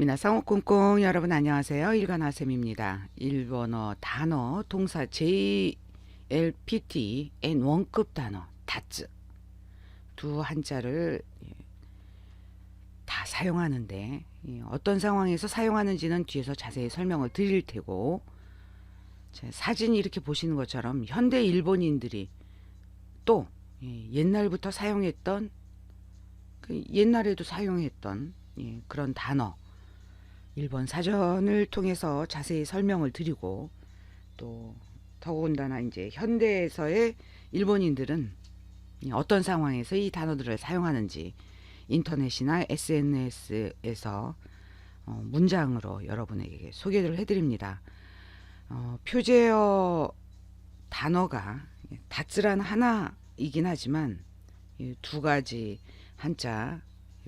미나상 꽁꽁 여러분 안녕하세요. 일간아쌤입니다. 일본어 단어 동사 JLPT N 원급 단어 다츠 두 한자를 예, 다 사용하는데 예, 어떤 상황에서 사용하는지는 뒤에서 자세히 설명을 드릴 테고 자, 사진 이렇게 보시는 것처럼 현대 일본인들이 또 예, 옛날부터 사용했던 그 옛날에도 사용했던 예, 그런 단어 일본 사전을 통해서 자세히 설명을 드리고 또 더군다나 이제 현대에서의 일본인들은 어떤 상황에서 이 단어들을 사용하는지 인터넷이나 SNS에서 어, 문장으로 여러분에게 소개를 해드립니다. 어, 표제어 단어가 다츠란 하나이긴 하지만 두 가지 한자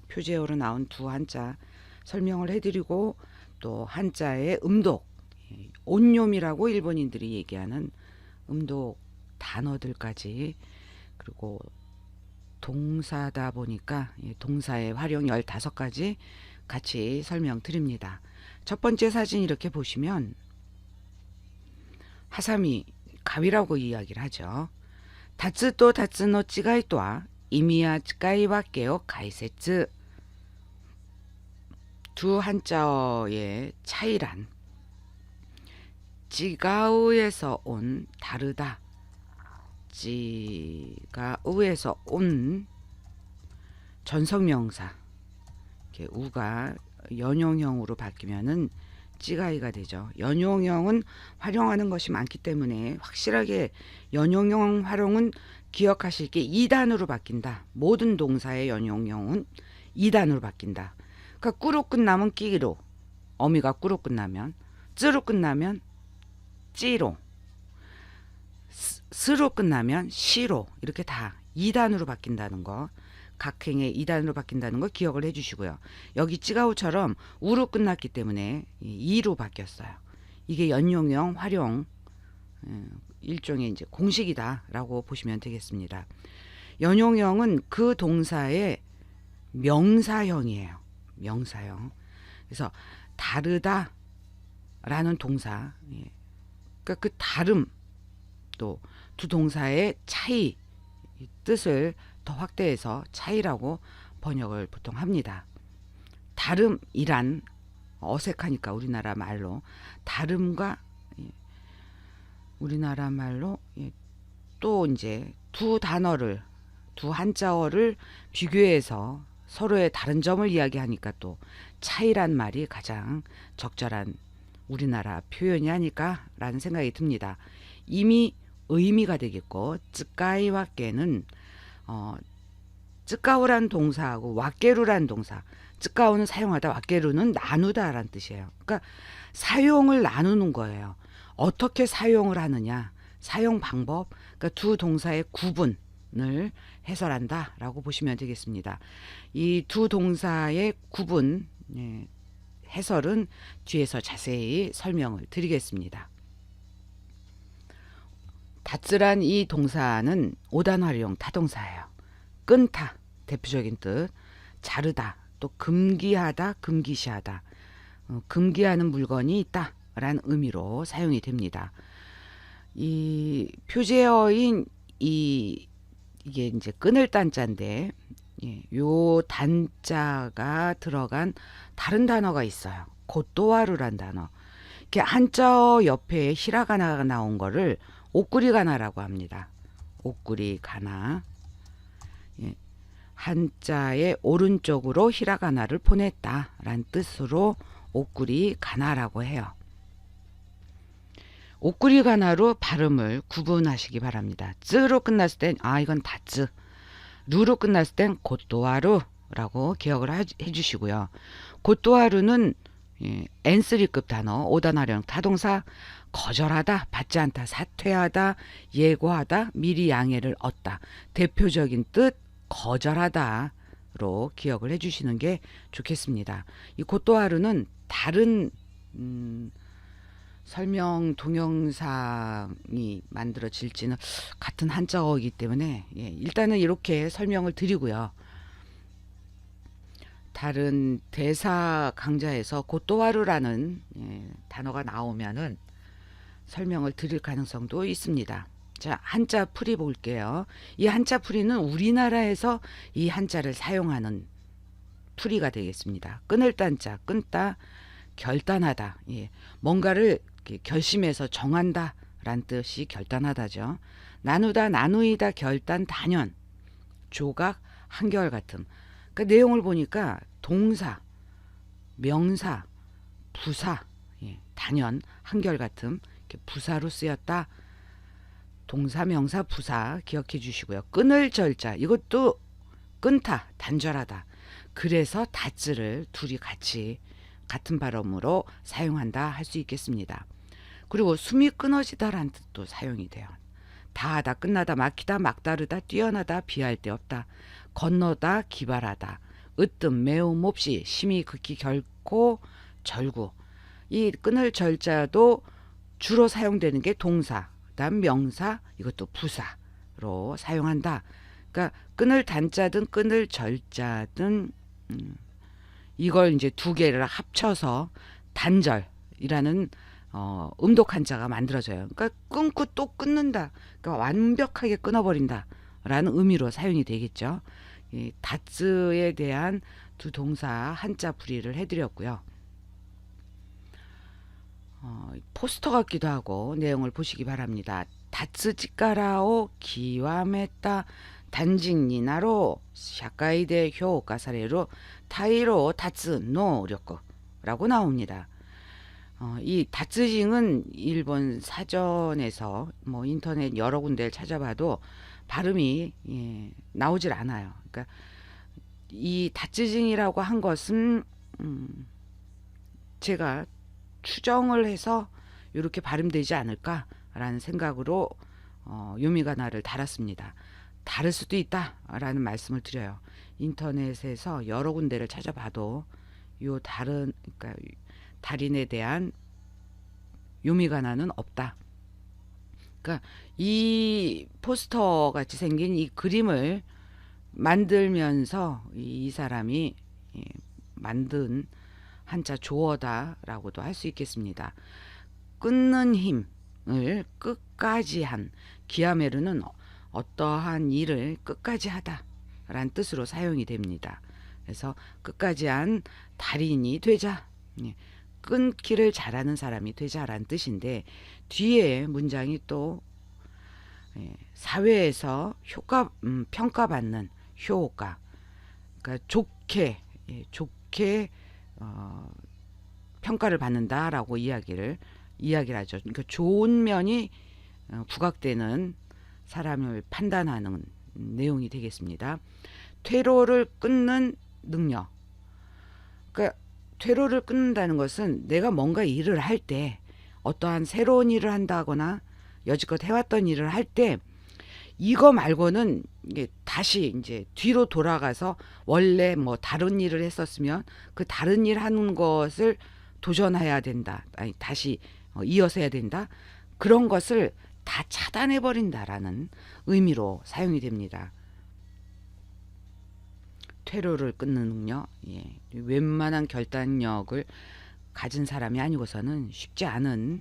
표제어로 나온 두 한자 설명을 해드리고 또 한자의 음독 온뇸이라고 일본인들이 얘기하는 음독 단어들까지 그리고 동사다 보니까 동사의 활용 15가지 같이 설명드립니다. 첫 번째 사진 이렇게 보시면 하사미 가위라고 이야기를 하죠. 다츠또 다츠노 찌가이또와 이미야 찌가이와께요 가이세츠 두 한자어의 차이란 지가우에서 온 다르다 지가우에서 온 전성명사 이렇게 우가 연용형으로 바뀌면은 찌가이가 되죠. 연용형은 활용하는 것이 많기 때문에 확실하게 연용형 활용은 기억하실 게 2단으로 바뀐다. 모든 동사의 연용형은 2단으로 바뀐다. 그러니까 꾸로 끝나면 끼로 어미가 꾸로 끝나면 쯔로 끝나면 찌로 스로 끝나면 시로 이렇게 다 2단으로 바뀐다는 거 각행의 2단으로 바뀐다는 거 기억을 해주시고요. 여기 찌가우처럼 우로 끝났기 때문에 2로 바뀌었어요. 이게 연용형 활용 예, 일종의 이제 공식이다라고 보시면 되겠습니다. 연용형은 그 동사의 명사형이에요. 명사형. 그래서 다르다라는 동사. 예. 그러니까 그 다름 또 두 동사의 차이 뜻을 더 확대해서 차이라고 번역을 보통 합니다. 다름이란 어색하니까 우리나라 말로 다름과 예. 우리나라 말로 예. 또 이제 두 단어를 두 한자어를 비교해서 서로의 다른 점을 이야기하니까 또 차이란 말이 가장 적절한 우리나라 표현이 아닐까라는 생각이 듭니다. 이미 의미가 되겠고 쯔까이와 깨는 어, 쯔까우란 동사하고 왁게루란 동사 쯔까우는 사용하다 왁게루는 나누다라는 뜻이에요. 그러니까 사용을 나누는 거예요. 어떻게 사용을 하느냐 사용 방법 그러니까 두 동사의 구분을 해설한다라고 보시면 되겠습니다. 이 두 동사의 구분 예, 해설은 뒤에서 자세히 설명을 드리겠습니다. 다쓰란 이 동사는 오단 활용 타동사예요. 끊다 대표적인 뜻, 자르다 또 금기하다 금기시하다 어, 금기하는 물건이 있다 라는 의미로 사용이 됩니다. 이 표제어인 이 이게 이제 끊을 단자인데 예, 요 단자가 들어간 다른 단어가 있어요. 고또와루란 단어. 이렇게 한자 옆에 히라가나가 나온 거를 옥구리가나라고 합니다. 옥구리가나. 예, 한자의 오른쪽으로 히라가나를 보냈다라는 뜻으로 옥구리가나라고 해요. 옥구리 가나로 발음을 구분하시기 바랍니다. 쯔로 끝났을 땐 아 이건 다쯔. 루로 끝났을 땐 고또하루라고 기억을 해주시고요. 고또하루는 예, N3급 단어 오단화령 타동사 거절하다, 받지 않다, 사퇴하다, 예고하다, 미리 양해를 얻다. 대표적인 뜻 거절하다로 기억을 해주시는 게 좋겠습니다. 이 고또하루는 다른 음, 설명 동영상이 만들어질지는 같은 한자어이기 때문에 예, 일단은 이렇게 설명을 드리고요. 다른 대사 강좌에서 고토와루라는 예, 단어가 나오면은 설명을 드릴 가능성도 있습니다. 자, 한자 풀이 볼게요. 이 한자 풀이는 우리나라에서 이 한자를 사용하는 풀이가 되겠습니다. 끊을 딴자, 끊다, 결단하다. 예. 뭔가를 결심해서 정한다라는 뜻이 결단하다죠. 나누다, 나누이다, 결단, 단연, 조각, 한결 같음. 그러니까 내용을 보니까 동사, 명사, 부사, 예, 단연, 한결 같음, 이렇게 부사로 쓰였다. 동사, 명사, 부사 기억해 주시고요. 끊을 절자 이것도 끊다, 단절하다. 그래서 다츠를 둘이 같이 같은 발음으로 사용한다 할 수 있겠습니다. 그리고 숨이 끊어지다라는 뜻도 사용이 돼요. 다하다, 끝나다, 막히다, 막다르다, 뛰어나다, 비할 데 없다, 건너다, 기발하다, 으뜸, 매움 없이, 심히 극히 결코 절구. 이 끊을 절자도 주로 사용되는 게 동사, 그다음 명사, 이것도 부사로 사용한다. 그러니까 끊을 단자든 끊을 절자든 음, 이걸 이제 두 개를 합쳐서 단절이라는 어, 음독 한자가 만들어져요. 그러니까 끊고 또 끊는다. 그러니까 완벽하게 끊어버린다 라는 의미로 사용이 되겠죠. 이 다츠에 대한 두 동사 한자 풀이를 해드렸고요. 어, 포스터 같기도 하고 내용을 보시기 바랍니다. 다츠 치카라오 기와메타 단징니나로 샤카이데 효과 사례로 타이로 다츠 노력거라고 나옵니다. 어, 이 다츠징은 일본 사전에서 뭐 인터넷 여러 군데를 찾아봐도 발음이 예, 나오질 않아요. 그러니까 이 다츠징이라고 한 것은 음, 제가 추정을 해서 이렇게 발음되지 않을까라는 생각으로 어, 요미가 나를 달았습니다. 다를 수도 있다라는 말씀을 드려요. 인터넷에서 여러 군데를 찾아봐도 요 다른 그러니까 달인에 대한 요미가나는 없다. 그러니까 이 포스터 같이 생긴 이 그림을 만들면서 이, 이 사람이 예, 만든 한자 조어다라고도 할 수 있겠습니다. 끊는 힘을 끝까지 한 기아메르는 어떠한 일을 끝까지 하다라는 뜻으로 사용이 됩니다. 그래서 끝까지 한 달인이 되자, 예, 끊기를 잘하는 사람이 되자라는 뜻인데 뒤에 문장이 또 예, 사회에서 효과 음, 평가받는 효과, 그러니까 좋게 예, 좋게 어, 평가를 받는다라고 이야기를 이야기를 하죠. 그러니까 좋은 면이 어, 부각되는 사람을 판단하는 내용이 되겠습니다. 퇴로를 끊는 능력. 그러니까 퇴로를 끊는다는 것은 내가 뭔가 일을 할 때 어떠한 새로운 일을 한다거나 여지껏 해왔던 일을 할 때 이거 말고는 이게 다시 이제 뒤로 돌아가서 원래 뭐 다른 일을 했었으면 그 다른 일 하는 것을 도전해야 된다. 아니 다시 어, 이어서 해야 된다. 그런 것을 다 차단해 버린다라는 의미로 사용이 됩니다. 퇴로를 끊는 능력, 예. 웬만한 결단력을 가진 사람이 아니고서는 쉽지 않은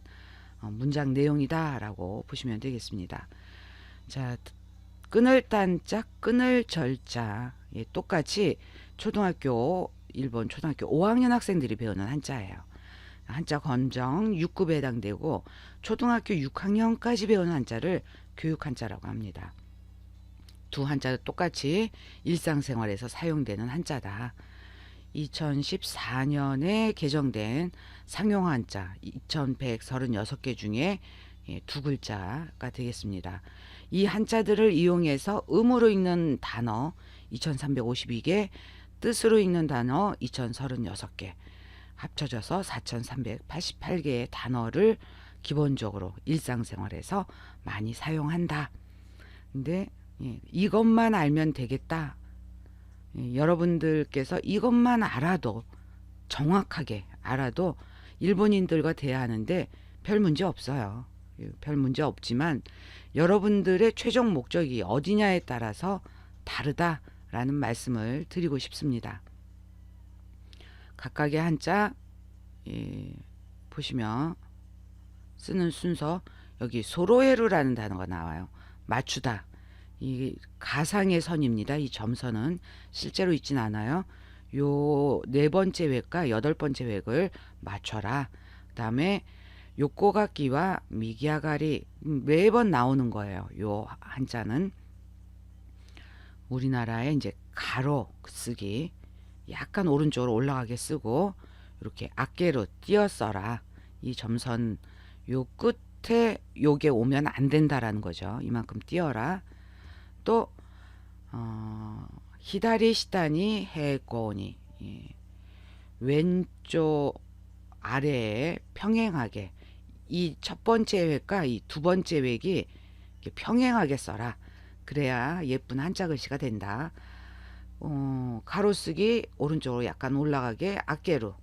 어, 문장 내용이다라고 보시면 되겠습니다. 자, 끊을 단자, 끊을 절자, 예, 똑같이 초등학교 일본 초등학교 5학년 학생들이 배우는 한자예요. 한자 검정 6급에 해당되고 초등학교 6학년까지 배우는 한자를 교육 한자라고 합니다. 두 한자도 똑같이 일상생활에서 사용되는 한자다. 2014년에 개정된 상용 한자 2136개 중에 예, 두 글자가 되겠습니다. 이 한자들을 이용해서 음으로 읽는 단어 2352개, 뜻으로 읽는 단어 2036개, 합쳐져서 4388개의 단어를 기본적으로 일상생활에서 많이 사용한다. 근데 예, 이것만 알면 되겠다. 예, 여러분들께서 이것만 알아도 정확하게 알아도 일본인들과 대화하는데 별 문제 없어요. 예, 별 문제 없지만 여러분들의 최종 목적이 어디냐에 따라서 다르다라는 말씀을 드리고 싶습니다. 각각의 한자 예, 보시면 쓰는 순서 여기 소로에루라는 단어가 나와요. 맞추다. 이 가상의 선입니다. 이 점선은 실제로 있진 않아요. 요 네 번째 획과 여덟 번째 획을 맞춰라. 그다음에 요꼬가끼와 미기아가리 음, 매번 나오는 거예요. 요 한자는 우리나라에 이제 가로 쓰기 약간 오른쪽으로 올라가게 쓰고 이렇게 앞뒤로 띄어 써라. 이 점선 요 끝에 요게 오면 안 된다라는 거죠. 이만큼 띄어라. 또 어, 예. 왼쪽 아래에 평행하게 이 첫 번째 획과 이 두 번째 획이 평행하게 써라. 그래야 예쁜 한자 글씨가 된다. 어, 가로쓰기 오른쪽으로 약간 올라가게 앞뒤로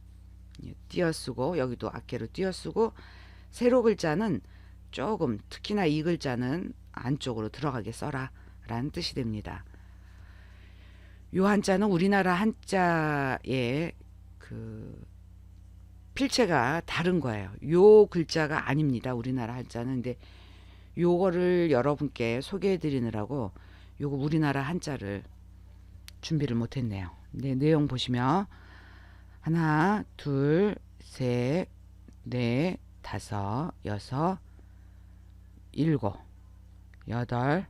예, 띄어쓰고 여기도 앞뒤로 띄어쓰고 세로 글자는 조금 특히나 이 글자는 안쪽으로 들어가게 써라 라는 뜻이 됩니다. 요 한자는 우리나라 한자의 그 필체가 다른 거예요. 요 글자가 아닙니다. 우리나라 한자는 근데 요거를 여러분께 소개해 드리느라고 요거 우리나라 한자를 준비를 못 했네요. 네, 내용 보시면 하나, 둘, 셋, 넷, 다섯, 여섯, 일곱, 여덟,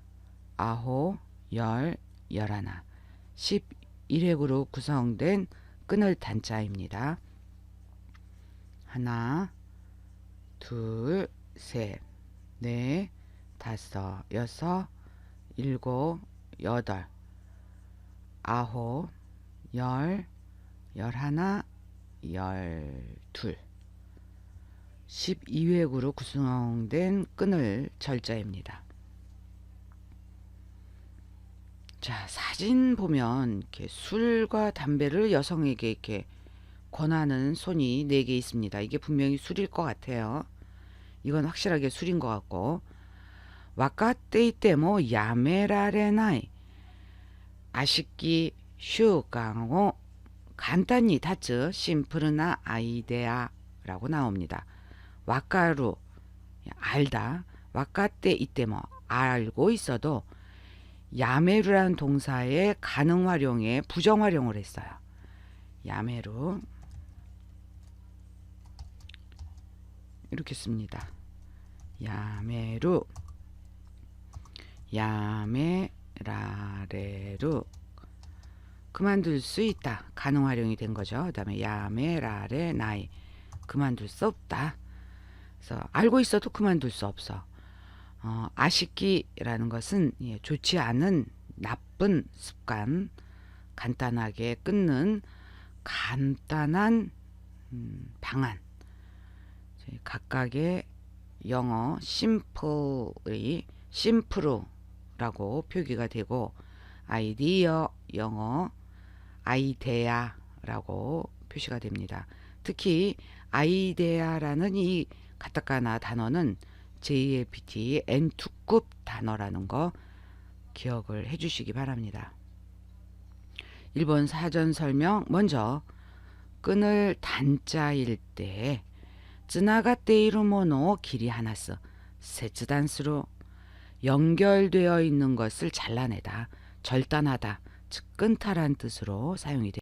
아홉, 열, 열하나, 십일획으로 구성된 끈을 단자입니다. 하나, 둘, 셋, 넷, 다섯, 여섯, 일곱, 여덟, 아홉, 열, 열하나, 열둘. 12획으로 구성된 끈을 절자입니다. 자, 사진 보면 이렇게 술과 담배를 여성에게 이렇게 권하는 손이 네 개 있습니다. 이게 분명히 술일 것 같아요. 이건 확실하게 술인 것 같고 와카테이 때모 야메라레나이 아쉽기 슈강오 간단히 다츠 심플나 아이데아라고 나옵니다. 와카루 알다 와카테 이때모 알고 있어도 야메루라는 동사의 가능 활용에 부정 활용을 했어요. 야메루 이렇게 씁니다. 야메루 야메라레루 그만둘 수 있다. 가능 활용이 된 거죠. 그 다음에 야메라레 나이 그만둘 수 없다. 그래서 알고 있어도 그만둘 수 없어. 어, 아쉽기라는 것은 예, 좋지 않은 나쁜 습관, 간단하게 끊는 간단한 음, 방안. 저희 각각의 영어 심플이 심프루라고 표기가 되고 아이디어 영어 아이데아라고 표시가 됩니다. 특히 아이데아라는 이 가타카나 단어는 JLPT N2급 단어라는 거 기억을 해주시기 바랍니다. 1번 사전 설명 먼저 끈을 단자일 때 쯔나가테 이루모노 길이 하나스 세츠단스로 연결되어 있는 것을 잘라내다 절단하다 즉 끊다란 뜻으로 사용이 됩니다.